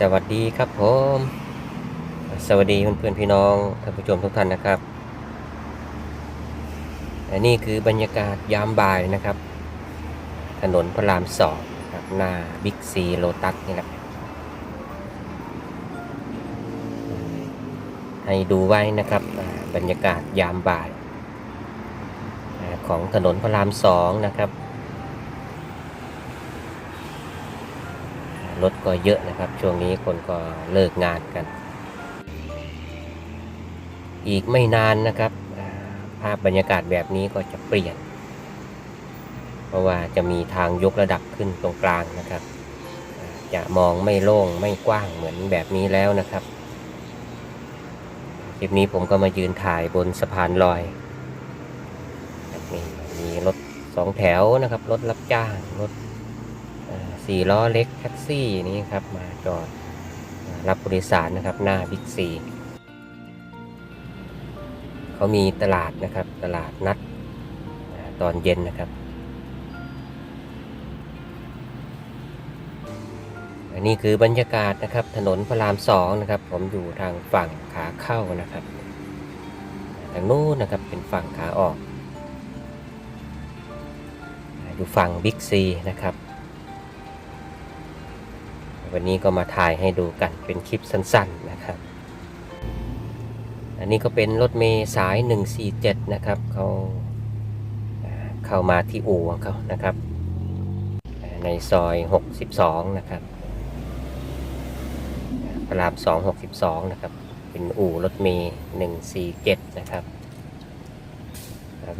สวัสดีครับผม สวัสดีเพื่อนๆพี่น้องท่านผู้ชมทุกท่านนะครับและนี่คือบรรยากาศยามบ่ายนะครับ ถนนพระรามสองครับหน้าบิ๊กซีโลตัสนี่แหละให้ดูไว้นะครับบรรยากาศยามบ่าย ของถนนพระรามสองนะครับ รถก็เยอะนะครับ ช่วงนี้คนก็เลิกงานกัน อีกไม่นานนะครับ ภาพบรรยากาศแบบนี้ก็จะเปลี่ยน เพราะว่าจะมีทางยกระดับขึ้นตรงกลางนะครับ จะมองไม่โล่งไม่กว้างเหมือนแบบนี้แล้วนะครับคลิปนี้ผมก็มายืนถ่ายบนสะพานลอยนี่มีรถสองแถวนะครับ รถรับจ้างรถ สี่ล้อเล็กแท็กซี่นี่ครับมาจอดรับผู้โดยสารนะครับหน้าบิ๊กซีเขามีตลาดนะครับตลาดนัดตอนเย็นนะครับอันนี้คือบรรยากาศนะครับถนนพระรามสองนะครับ ผมอยู่ทางฝั่งขาเข้านะครับทางนู้นนะครับเป็นฝั่งขาออก อยู่ฝั่งบิ๊กซีนะครับ วันนี้ก็มาถ่ายให้ดูกันเป็นคลิปสั้นๆนะครับ อันนี้ก็เป็นรถเมย์สาย 147 นะครับเขาเข้ามาที่อู่ของเขานะครับ ในซอย 62 นะครับพระราม 2 62 นะครับ เป็นอู่รถเมย์147 นะครับ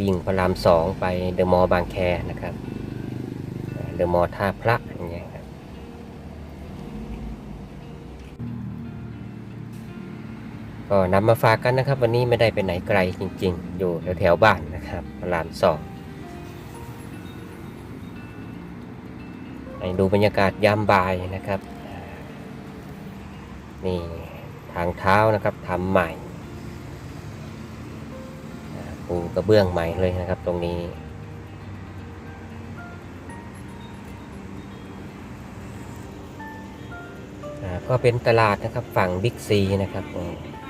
วิ่งพระราม 2 ไปเดอะมอลล์บางแคนะครับ เดอะมอลล์ท่าพระอย่างเงี้ย ก็นำมาฝากกันนะครับ วันนี้ไม่ได้ไปไหนไกลจริง ๆ อยู่แถวๆบ้านนะครับพระรามสองให้ดูบรรยากาศยามบ่ายนะครับ นี่ทางเท้านะครับทำใหม่ปูกระเบื้องใหม่เลยนะครับตรงนี้ ก็เป็นตลาดนะครับฝั่งบิ๊กซีนะครับ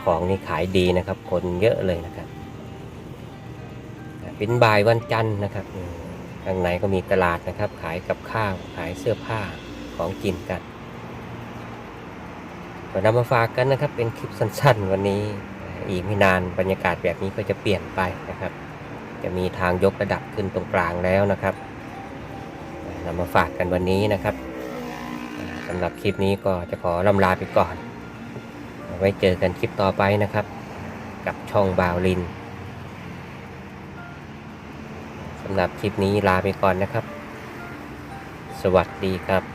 ของนี่ขายดีนะครับ คนเยอะเลยนะครับเป็นบ่ายวันจันทร์นะครับข้างในก็มีตลาดนะครับ ขายกับข้าวขายเสื้อผ้าของกินกันก็นำมาฝากกันนะครับ เป็นคลิปสั้นๆ วันนี้อีกไม่นานบรรยากาศแบบนี้ก็จะเปลี่ยนไปนะครับ จะมีทางยกระดับขึ้นตรงกลางแล้วนะครับนำมาฝากกันวันนี้นะครับ สำหรับคลิปนี้ก็จะขอลำลาไปก่อน ไว้เจอกันคลิปต่อไปนะครับ กับช่องบาวลินสำหรับคลิปนี้ลาไปก่อนนะครับ สวัสดีครับ